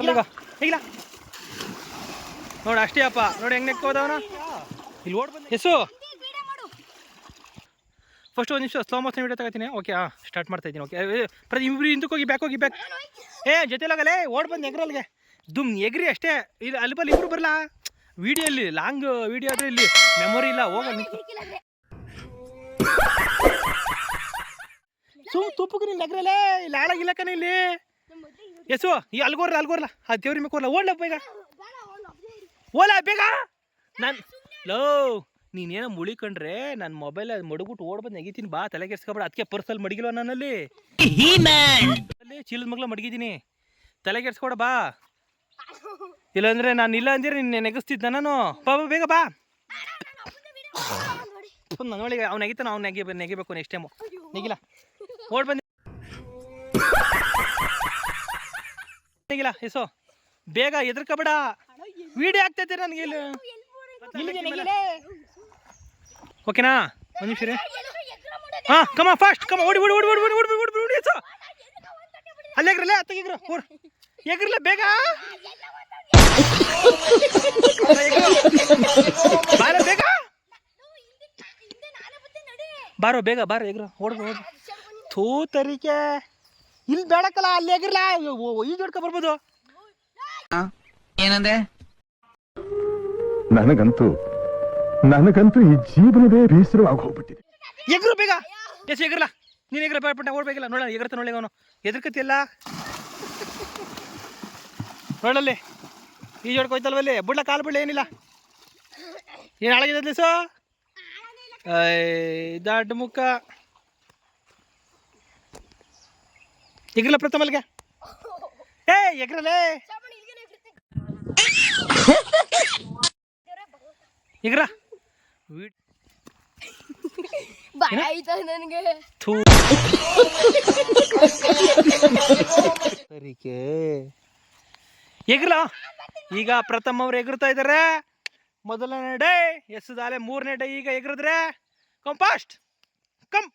ಇಲ್ಲ ನೋಡಿ ಅಷ್ಟೇ ಅಪ್ಪ. ನೋಡಿ ಹೆಂಗ್ ನೆಕ್ಕೋದವನ ಇಲ್ಲಿ ಓಡ್ ಬಂದ. ಎಸು ಫಸ್ಟ್ ಒಂದು ನಿಮಿಷ ಸ್ಲೋ ಮೋಷನ್ ವಿಡಿಯೋ ತಗೋತೀನಿ. ಓಕೆ ಹಾಂ ಸ್ಟಾರ್ಟ್ ಮಾಡ್ತಾ ಇದ್ದೀನಿ. ಓಕೆ ಪ್ರತಿ ಇಬ್ರು ಹಿಂದಕ್ಕೆ ಹೋಗಿ ಬ್ಯಾಕ್ ಹೋಗಿ ಬ್ಯಾಕ್ ಏ ಜೊತೆಲಾಗಲೇ ಓಡ್ ಬಂದು ಎಗ್ರಲ್ಗೆ ದುಮ್ ಎಗ್ರಿ ಅಷ್ಟೇ. ಇಲ್ಲಿ ಅಲ್ಲಿ ಬಲ್ಲಿ ಇಬ್ರು ಬರಲಾ? ವಿಡಿಯೋ ಇಲ್ಲಿ ಲಾಂಗ್ ವಿಡಿಯೋ ಆದರೆ ಇಲ್ಲಿ ಮೆಮೊರಿ ಇಲ್ಲ. ಹೋಗ ಸುಮ್ ತುಪ್ಪಕ್ಕೆ ನೀನು ಎಗ್ರಲ್ಲೇ ಇಲ್ಲಿ ಆಳಾಗಿಲ್ಲ ಕಣ ಇಲ್ಲಿ. ಎಸು ಈ ಅಲ್ಗೋರ್ಲ ಅಲ್ಗೋರ್ಲ. ಆ ದೇವ್ರಿ ಮೇಲೆ ಕೋರ್ಲ. ಓಡ್ಲ ಬೇಗ. ಓಲ ಬೇಗ. ನಾನು ಲೋ ನೀನೇನೋ ಮುಳಿಕೊಂಡ್ರೆ ನನ್ನ ಮೊಬೈಲ್ ಮಡಗ್ಬಿಟ್ಟು ಓಡ್ ಬಂದು ನೆಗಿತೀನಿ. ಬಾ ತಲೆ ಕೆಡ್ಸ್ಕೊಬೇಡ. ಅದಕ್ಕೆ ಪರ್ಸಲ್ ಮಡಗಿಲ್ವ ನನ್ನಲ್ಲಿ? ಅಲ್ಲಿ ಚೀಲದ ಮಗ್ಲ ಮಡಗಿದ್ದೀನಿ. ತಲೆ ಕೆಡ್ಸ್ಕೊಡ ಬಾ. ಇಲ್ಲಾಂದ್ರೆ ನಾನು ಇಲ್ಲ ಅಂದ್ರೆ ನಿನ್ನೆ ನೆಗಸ್ತಿದ್ದ ನಾನು. ಬಾ ಬಾ, ಬೇಗ ಬಾ. ನೋಡಿ ಅವ್ನು ನೆಗಿತಾನ ಅವ್ನು ನೆಗಿ ನೆಗಿಬೇಕು ನೆಕ್ಸ್ಟ್ ಟೈಮು ನೆಗಿಲ್ಲ ಓಡ್ ಬಂದು ನೆಗಿಲ್ಲ ಎಸೋ. ಬೇಗ ಎದ್ರಕಬೇಡ ವಿಡಿಯೋ ಆಗ್ತೈತೆ ನನಗೆ ಇಲ್ಲಿ. ಓಕೆನಾ? ಒಂದು ನಿಮಿಷ ರೀ ಹಾಂ ಕಮ ಫಾಸ್ಟ್ ಕಮ ಓಡಿ ಓಡಿ ಓಡಿ ಓಡಿ ಓಡಿ ಓಡಿ ಓಡಿ ಓಡಿ ಎಸೋ. ಅಲ್ಲೇ ಎಗ್ರಲ್ಲ ಅತ್ತಗಿಗ್ರ ಊರು. ಎಗ್ರಲ್ಲ ಬೇಗ. ಬಾರ ಬೇಗ. ಬಾರೋ ಬೇಗ ಬಾರೋ ಎಗ್ರ ಓಡ್ ಓಡ್. ಥೂ ತರಿಕೆ. ಇಲ್ಲಿ ಬೇಡಕ್ಕಲ್ಲ ಅಲ್ಲಿ ಆಗಿರ್ಲ ಈಜು ಹೊಡ್ಕೊ ಬರ್ಬೋದು. ಏನಂದೆ? ನನಗಂತೂ ನನಗಂತೂ ಈ ಜೀವನವೇ ಬೇಸರವಾಗಿ ಹೋಗ್ಬಿಟ್ಟಿದೆ. ಎಗ್ರು ಬೇಗ. ಎಸ್ ಎಗ್ರಲ್ಲ ನೀನು ಎಗ್ರ ಬೇಡ್ಬಿಟ್ಟ ಓಡ್ಬೇಕಿಲ್ಲ. ನೋಡ ಎಗ್ರತ ನೋಡಲಿ ಅವನು. ಎದ್ರಕತ್ತಿಲ್ಲ ನೋಡಲ್ಲಿ. ಈ ಜೋಡ್ಕೋಯ್ತಲ್ವಲ್ಲಿ ಬುಡ್ಲ ಕಾಲು ಬಿಡ್ಲ ಏನಿಲ್ಲ? ಏನು ಹಾಳಾಗಿದೆ ಸೊ? ದಡ್ಡ ಮುಖ. ಎಗ್ರಲ್ಲ ಅಲ್ಲಿಗೆ. ಏ ಎಗ್ರಲೇ. ಎಗ್ರ. ಸರಿಕೆ. ಎಗ್ರಲ ಈಗ ಪ್ರಥಮ ಅವ್ರು ಎಗರ್ತಾ ಇದ್ದಾರೆ ಮೊದಲನೇ ಡೇ ಎಸ್ದಾಲೆ ಮೂರನೇ ಡೇ ಈಗ ಎಗರಿದ್ರೆ. ಕಂಪಾಸ್ಟ್ ಕಮ್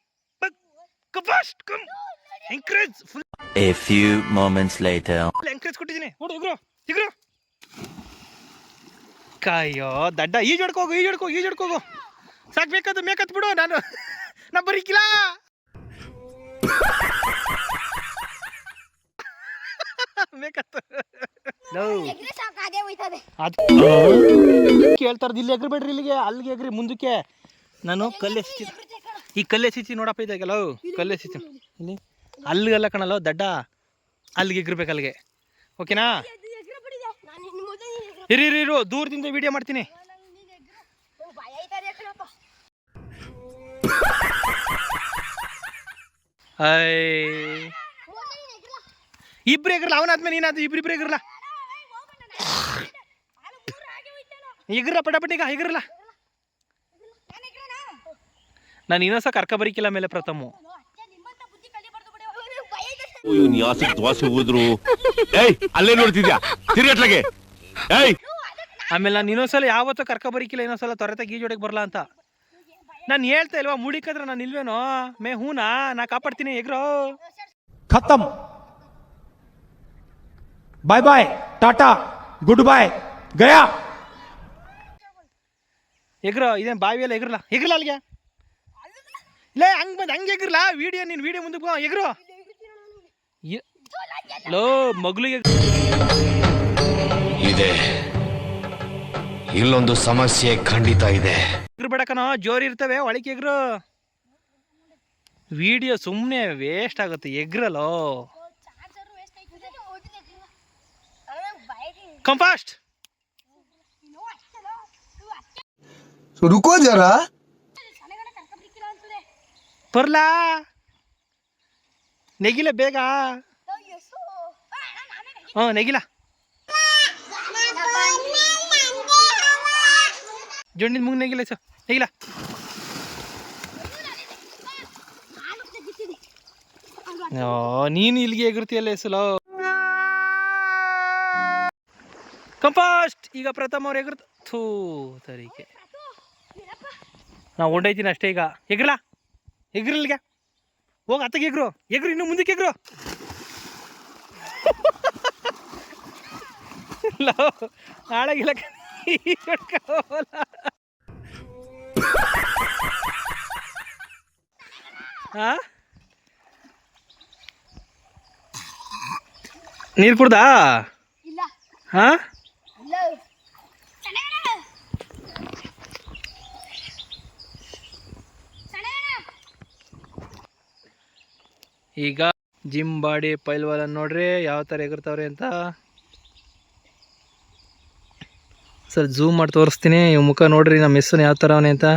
ಕಂಪಾಸ್ಟ್ come encourage full a few moments later encourage ಕೊಟ್ಟಿದ್ದೀನಿ. ನೋಡು ಇಗ್ರು ಇಗ್ರು ಕಾಯೋ ದಡ್ಡ ಈಜಡ್ಕೋಗು ಈ ಈಜಡ್ಕೋಗು ಸಾಕು ಬೇಕಾದ್ರೆ ಮೇಕತ್ ಬಿಡು ನಾನು ನಾ ಬರೀಕಿಲ್ಲ. ಮೇಕತ್ ಕೇಳ್ತಾರ್ದು ಇಲ್ಲಿ ಎಗ್ರಿ ಬೇಡ್ರಿ ಇಲ್ಲಿಗೆ ಅಲ್ಲಿಗೆ ಎಗ್ರಿ ಮುಂದಕ್ಕೆ. ನಾನು ಕಲ್ಲೆ ಎಸಿತೀನಿ ಈ ಕಲ್ಲೆ ಎಸಿತೀನಿ ನೋಡಪ್ಪ ಇದಾಗಲ್ಲ ಕಲ್ಲೆ ಎಸಿತೀನಿ ಇಲ್ಲಿ. ಅಲ್ಲಿಗೆಲ್ಲ ಕಣಲ್ಲ, ದಡ್ಡ. ಅಲ್ಲಿಗೆ ಎಗ್ರಬೇಕು ಅಲ್ಲಿಗೆ. ಓಕೆನಾ? ಇರಿ, ಇರು ದೂರದಿಂದ ವಿಡಿಯೋ ಮಾಡ್ತೀನಿ. ಇಬ್ರು ಎಗರಲ್ಲ ಅವನಾದ್ಮೇಲೆ ನೀನಾದ್ರು ಇಬ್ರಿಬ್ರು ಎಗರಲ್ಲ ಎಗರ ಪಟಾಪಟಿಗ ಎಗರಲ್ಲ ನಾನು ಇನ್ನೊಂದ್ಸ ಕರ್ಕ ಬರಿಕಿಲ್ಲ ಮೇಲೆ ಪ್ರಥಮ. ಇವನ್ ಯಾಸಕ್ ದ್ವಾಸೆ ಹೋದ್ರು ಏಯ್ ಅಲ್ಲೇ ನೋಡ್ತಿದ್ಯಾ? ತಿರ್ಗಟ್ಲಾಗೆ ಏಯ್. ಆಮೇಲೆ ನಾನು ಇನ್ನೊಂದ್ಸಲ ಯಾವತ್ತೂ ಕರ್ಕ ಬರೀಕಿಲ್ಲ ಇನ್ನೊಂದ್ಸಲ ತೊರೆತ ಗೀಜೋಡಿಗೆ ಬರಲ್ಲ ಅಂತ. ನಾನು ಹೇಳ್ತಾ ಇಲ್ವಾ ಮುಡಿಕಂದ್ರೆ ನಾನು ಇಲ್ವೇನೋ? ಮೇ ಹೂನಾ? ನಾ ಕಾಪಾಡ್ತೀನಿ ಎಗ್ರೋ. ಖತಮ್. Bye bye tata good bye Gaya. ಎಗ್ರೋ ಇದೇನು ಬಾವಿಯಲ್ಲ ಎಗ್ರಲ್ಲ? ಎಗ್ರಲ್ಲ ಅಲ್ಲಿಗೆ? ಇಲ್ಲ ಹಂಗೆ ಬಂದು ಹಂಗೆ ಎಗ್ರಲ್ಲ? ವಿಡಿಯೋ ನೀನು ವಿಡಿಯೋ ಮುಂದಕ್ಕೆ ಎಗ್ರೋ. ಲೋ ಮಗಳಿಗೆ ಇದೆ. ಇಲ್ಲೊಂದು ಸಮಸ್ಯೆ ಖಂಡಿತ ಇದೆ. ಎಗ್ರು ಬೇಡಕನೋ ಜೋರು ಇರ್ತವೆ ಒಳಕೆ ಎಗ್ರು. ವಿಡಿಯೋ ಸುಮ್ಮನೆ ವೇಸ್ಟ್ ಆಗುತ್ತೆ ಎಗ್ರಲೋ ಚಾರ್ಜರ್ ರುಕೋ ಜರ. ಹೋಗ್ತೀನಿ ನೆಗಿಲ ಬೇಗ. ಹ್ಞೂ ನೆಗಿಲ. ಜೊಂಡಿನ ಮುಂಗ್ ನೆಗಿಲ ಸರ್ ನೆಗಿಲ. ಓ, ನೀನು ಇಲ್ಲಿಗೆ ಎಗರ್ತೀಯಲ್ಲ ಹೆಸಲು? ಕಂಪಾಸ್ಟ್! ಈಗ ಪ್ರಥಮ ಅವ್ರು ಎಗರ್ತ ಥೂ, ತರೀಕೆ. ನಾ ಹೊಂಡೈತೀನಿ ಅಷ್ಟೇ ಈಗ. ಎಗ್ರಲ್ಲ ಎಗ್ರಲ್ಗೆ ಹೋಗ ಅತ್ತಗೆ ಎಗ್ರು. ಎಗ್ರು ಇನ್ನು ಮುಂದಕ್ಕೆ ಎಗ್ರು. ನಾಳೆ ಇಲ್ಲ ಹಾ ನೀರು ಕುಡ್ದಾ? ಹಾ ಈಗ ಜಿಮ್ ಬಾಡಿ ಪೈಲ್ವಾಲ್ ನೋಡ್ರಿ, ಯಾವ ಥರ ಎಗರ್ತಾವ್ರಿ ಅಂತ. ಸರ್ ಝೂಮ್ ಮಾಡಿ ತೋರಿಸ್ತೀನಿ. ಇವ್ ಮುಖ ನೋಡ್ರಿ, ನಮ್ಮ ಮಿಸ್ಸನ್ ಯಾವ ತರ ಅವನೇ ಅಂತ.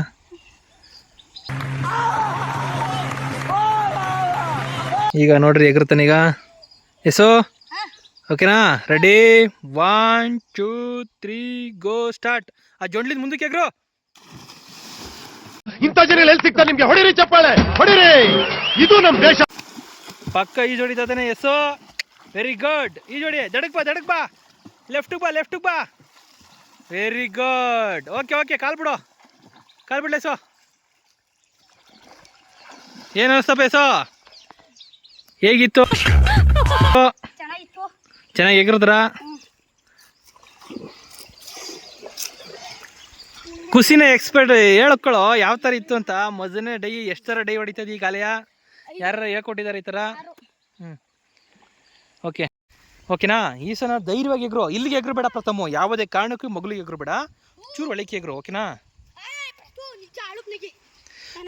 ಈಗ ನೋಡ್ರಿ, ಎಗರ್ತಾನೆ ಈಗ. ಎಸೋ, ಓಕೆನಾ? Ready one two three go start ಆ ಜೊಂಡ್ಲಿದ್ ಮುಂದಕ್ಕೆ ಎಗ್ರು. ಇಂಥ ಜನ ಎಲ್ಲಿ ಸಿಗ್ತಾರೆ ನಿಮ್ಗೆ? ಹೊಡಿರಿ ಚಪ್ಪಾಳೆ, ಹೊಡಿರಿ. ಇದು ನಮ್ಮ ದೇಶ. ಪಕ್ಕ ಈ ಜೋಡಿ ತದನೆ ಎಸ್ಸು. ವೆರಿ ಗುಡ್ ಈ ಜೋಡಿ, ದಡಕ್ ಬಾ ದಡಕ್ ಬಾ. ಲೆಫ್ಟ್ ಬಾ ಲೆಫ್ಟ್ ಬಾ. ವೆರಿ ಗುಡ್ ಓಕೆ ಓಕೆ ಕಾಲ್ ಬಿಡು. ಕಾಲ್ ಬಿಡ್ಲ ಎಸೋ ಏನು ಅನಿಸ್ತಪ್ಪ ಎಸೋ ಹೇಗಿತ್ತು? ಚೆನ್ನಾಗಿ ಹೇಗಿರದ್ರ ಖುಷಿನ ಎಕ್ಸ್ಪರ್ಟ್ ಹೇಳ್ಕೊಳ್ಳೋ ಯಾವ ಥರ ಇತ್ತು ಅಂತ. ಮೊದಲನೇ ಡೈ, ಎಷ್ಟು ಡೈ ಹೊಡಿತದೆ ಈ ಗಾಲಿಯ ಯಾರು ಹೇಳ್ಕೊಟ್ಟಿದ್ದಾರೆ ಈ ಥರ? ಹ್ಞೂ ಓಕೆ. ಓಕೆನಾ? ಈ ಸಲ ಧೈರ್ಯವಾಗಿ ಎಗ್ರು. ಇಲ್ಲಿಗೆ ಎಗ್ರು ಬೇಡ ಪ್ರಥಮ. ಯಾವುದೇ ಕಾರಣಕ್ಕೂ ಮಗಳಿಗೆ ಎಗ್ರು ಬೇಡ. ಚೂರು ಒಳಕ್ಕೆ ಎಗ್ರು. ಓಕೆನಾ?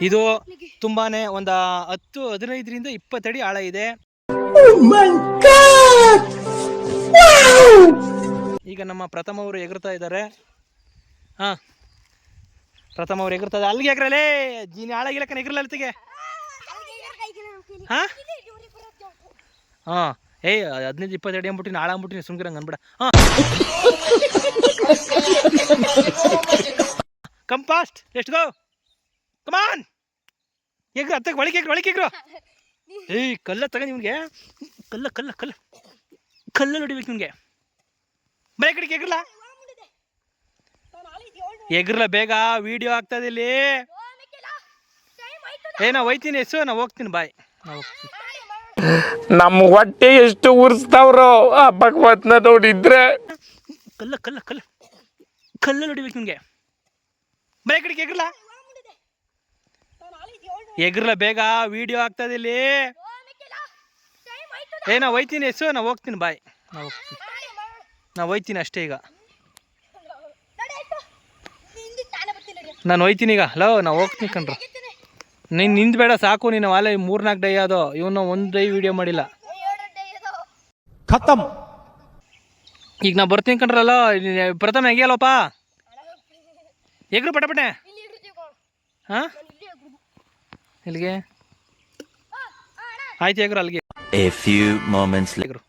ಇದು ತುಂಬಾನೇ ಒಂದು ಹತ್ತು ಹದಿನೈದರಿಂದ ಇಪ್ಪತ್ತಡಿ ಆಳ ಇದೆ. ಈಗ ನಮ್ಮ ಪ್ರಥಮ ಅವರು ಎಗರ್ತಾ ಇದ್ದಾರೆ. ಹಾ. ಪ್ರಥಮ ಅವ್ರು ಎಗರ್ತಾ ಇದ್ದಾರೆ. ಅಲ್ಲಿಗೆ ಎಗ್ರಲೇ. ಜೀನಿ ಆಳಾಗಿಲ್ಲಕ್ಕ ಎಗ್ರಲ್ಲ ಅಲ್ಲಿಗೆ ಹಾ? ಹಾಂ. ಏಯ್ ಹದಿನೈದು ಇಪ್ಪತ್ತು ಎರಡು ಅಂಬಿಟ್ಟಿನಿ ಹಾಳ ಅಂಬಿಟ್ಟಿನಿ ಸುಮ್ಕಿರಂಗ್ ಅನ್ಬಿಡ. ಹಾಂ. ಕಮ್ ಫಾಸ್ಟ್ ಎಷ್ಟು ಗೋ ಕಮಾನ್ ಎಗ್ರು ಹತ್ತಕ್ಕೆ ಒಳಗೆ ಎಗ್ರು ಒಳಗೆ ಎಗ್ರು. ಏಯ್ ಕಲ್ಲ ತಗ ನಿಮ್ಗೆ. ಕಲ್ಲ ಕಲ್ಲ ಕಲ್ಲ. ಕಲ್ಲಲ್ಲಿ ಹೊಡಿಬೇಕು ನಿಮಗೆ. ಬರೀ ಕಡೆ ಎಗ್ರಲ್ಲ? ಎಗ್ರಲ್ಲ ಬೇಗ ವಿಡಿಯೋ ಆಗ್ತದೆ ಇಲ್ಲಿ. ಏ ನಾ ಹೋಯ್ತೀನಿ ಎಸ್ ನಾ ಹೋಗ್ತೀನಿ ಬಾಯ್ ನಮ್ಮ ಹೊಟ್ಟೆ ಎಷ್ಟು ಉರ್ಸ್ತಾವ್ರೋ ಆ ಭಗವತ್ನ ನೋಡಿದ್ರೆ. ಕಲ್ಲ ಕಲ್ಲ ಕಲ್ಲ. ಕಲ್ಲ ನೋಡಿಬೇಕು ನಿಮಗೆ. ಬರೀ ಕಡೆಗೆ ಎಗ್ರಲ್ಲ ಎಗ್ರಲ್ಲ ಬೇಗ ವಿಡಿಯೋ ಆಗ್ತದೆ ಇಲ್ಲಿ. ಏ ನಾ ಹೋಯ್ತೀನಿ ಎಸ್ ನಾ ಹೋಗ್ತೀನಿ ಬಾಯ್. ನಾ ಹೋಗ್ತೀನಿ. ನಾ ಹೋಯ್ತೀನಿ ಅಷ್ಟೇ ಈಗ. ನಾನು ಹೋಯ್ತೀನಿ ಈಗ. ಹಲೋ ನಾ ಹೋಗ್ತೀನಿ ಕಣ್ರ. ನೀನು ನಿಂದ ಬೇಡ ಸಾಕು ನೀನು ವಾಲೆ ಮೂರ್ನಾಲ್ಕು ಡೈ ಅದು ಇವನು ಒಂದು ಡೈ ವಿಡಿಯೋ ಮಾಡಿಲ್ಲ. ಖತಮ್ ಈಗ ನಾ ಬರ್ತೀನಿ ಕಣ್ರಲ್ಲ ಪ್ರಥಮ ಹೆಂಗೆಲ್ಲಪ್ಪ ಎಗ್ರು ಪಟಪಟೆ ಹಾಂ? ಇಲ್ಲಿಗೆ ಆಯ್ತು ಎಗ್ರು ಅಲ್ಲಿಗೆ. A few moments later. ಎಗ್ರು.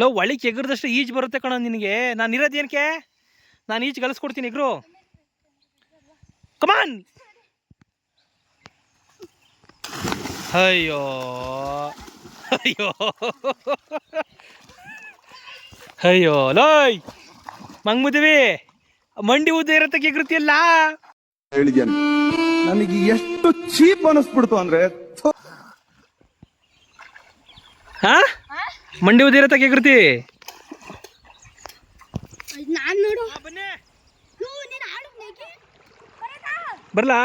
ಲವ್ ಒಳಿಗೆ ಎಗ್ರದಷ್ಟು ಈಜು ಬರುತ್ತೆ ಕಣ ನಿನಗೆ. ನಾನು ಇರೋದು ಏನಕ್ಕೆ ನಾನು ಈಜ್ ಕಲಿಸ್ಕೊಡ್ತೀನಿ ಎಗ್ರು. ಕಮಾನ್ ಅಯ್ಯೋ. ಅಯ್ಯೋ. ಅಯ್ಯೋ ಲೋಯ್. ಮಂಗ್ಮುದಿವಿ ಮಂಡಿ ಉದ್ದ ಇರತ್ತೆ ಎಗ್ರುತ್ತಿಯಲ್ಲ ಹೇಳಿದ್ದೇನೆ ನನಗೆ ಎಷ್ಟು ಚೀಪ್ ಅನಿಸ್ಬಿಡ್ತು ಅಂದ್ರೆ ಹಾ? ಮಂಡಿ ಉದ್ದ ಇರತ್ತೆ ಕೃತಿ. ಬರ್ಲಾ?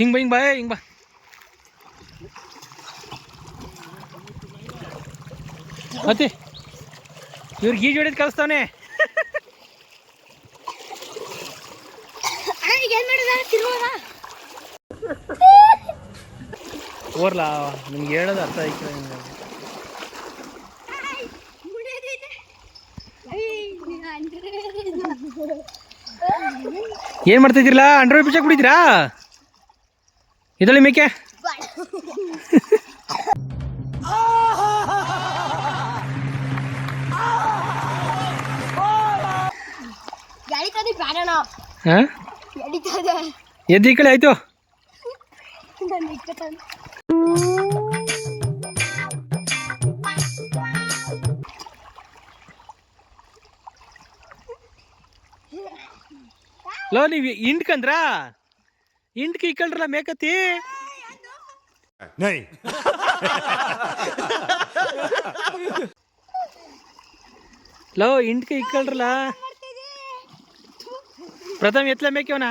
ಹಿಂಗ್ ಬಾ ಹಿಂಗ್ ಬಾ ಹಿಂಗೆ ಬಾ ಮತ್ತೆ ಇವ್ರಿಗೆ ಈಜು ಹೊಡಿದ್ ಕಳಿಸ್ತಾನೆ ಓರ್ಲಾ ನಿಮ್ಗೆ ಹೇಳೋದು ಅರ್ಥ ಆಯ್ತು ಏನ್ ಮಾಡ್ತಿದ್ದೀರಲ್ಲ ಅಂಡ್ರಾಯ್ಡ್ ಪಿಚ್ಚಕ್ ಬಿಡಿದ್ರಾ ಇದರಲ್ಲಿ ಮೇಕೆ? ಎದ್ದು ಈ ಕಡೆ ಆಯ್ತು. ಲೋ ನೀವು ಇಂಡ್ಕಂದ್ರ ಇಂಡ್ಕ ಇಕ್ಕಳ್ರಲ್ಲ ಮೇಕತ್ತಿ ಲೋ ಇಂಡ್ಕ ಇಕ್ಕಳ್ರಲ್ಲ ಪ್ರಥಮ ಎತ್ಲ ಮೇಕ್ಯವನ?